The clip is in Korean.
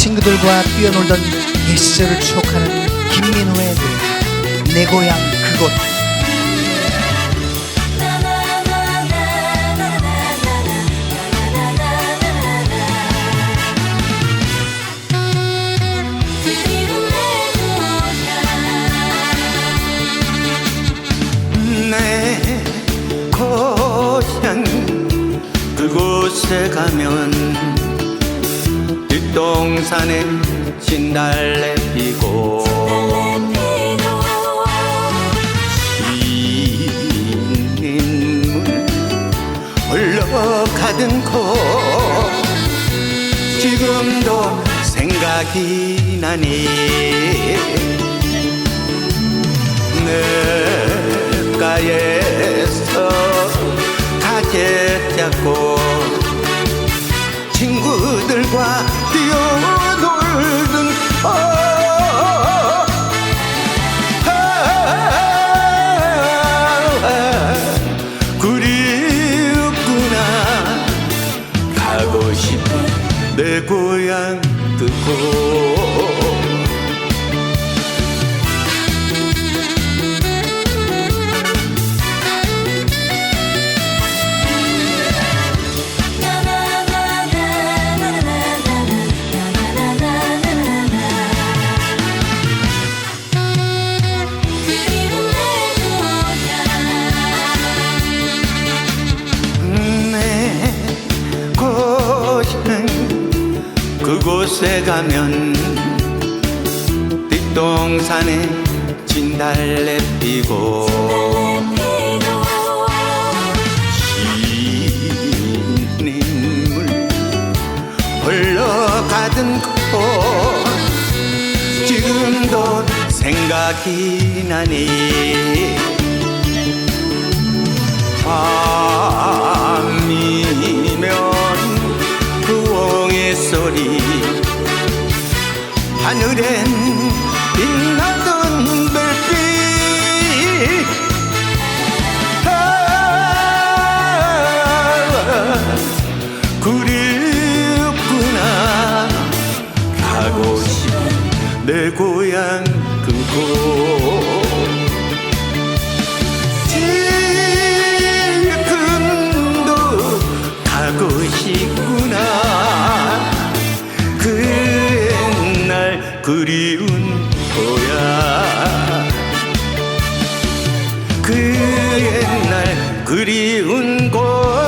친구들과 뛰어놀던 옛 시절을 추억하는 김민호의 노래 내 고향 그곳. 내 고향 그곳에 가면 뒷동산에 진달래 피고 인물 흘러가던 곳 지금도 생각이 나니 냇가에서 가재 잡고 친구들과 뛰어놀던 어 가고 싶은 내 고향 그곳 그곳에 가면 뒷동산에 진달래 피고 신인물 흘러가던 곳 지금도 생각이 나니 밤 하늘엔 빛나던 별 그리운 거야. 그 옛날 그리운 곳.